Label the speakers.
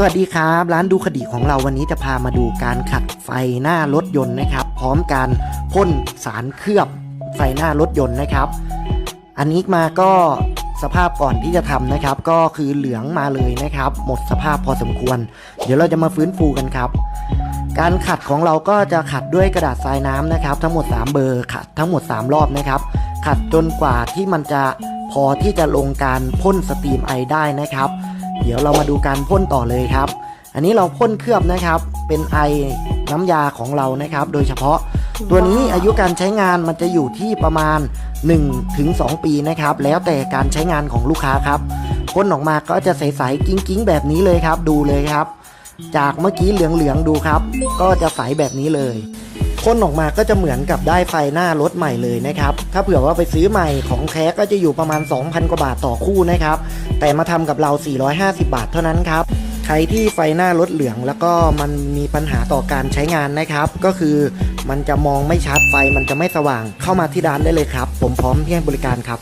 Speaker 1: สวัสดีครับ ร้านดูคดีของเราวันนี้จะพามาดูการขัดไฟหน้ารถยนต์นะครับ พร้อมการพ่นสารเคลือบไฟหน้ารถยนต์นะครับ อันนี้มาก็สภาพก่อนที่จะทำนะครับ ก็คือเหลืองมาเลยนะครับ หมดสภาพพอสมควร เดี๋ยวเราจะมาฟื้นฟูกันครับ การขัดของเราก็จะขัดด้วยกระดาษทรายน้ำนะครับ ทั้งหมด 3 เบอร์ขัดทั้งหมด 3 รอบนะครับ ขัดจนกว่าที่มันจะพอที่จะลงการพ่นสตรีมไอได้นะครับ เดี๋ยวเรามาดูการพ่นต่อเลยครับ อันนี้เราพ่นเคลือบนะครับ เป็นไอน้ำยาของเรานะครับ โดยเฉพาะตัวนี้อายุการใช้งานมันจะอยู่ที่ประมาณ 1-2 ปีนะครับ แล้วแต่การใช้งานของลูกค้าครับพ่นออกมาก็จะใสๆกิ้งๆ แบบนี้เลยครับ ดูเลยครับ จากเมื่อกี้เหลืองๆดูครับ ก็จะใสแบบนี้เลยพ่นออกมาก็จะเหมือนกับได้ไฟหน้ารถใหม่เลยนะครับ ถ้าเผื่อว่าไปซื้อใหม่ของแท้ก็จะอยู่ประมาณ 2,000 กว่าบาทต่อคู่นะครับ แต่มาทำกับเรา 450 บาทเท่านั้นครับ ใครที่ไฟหน้ารถเหลืองแล้วก็มันมีปัญหาต่อการใช้งานนะครับ ก็คือมันจะมองไม่ชัดไฟมันจะไม่สว่างเข้ามาที่ร้านได้เลยครับ ผมพร้อมที่ให้บริการครับ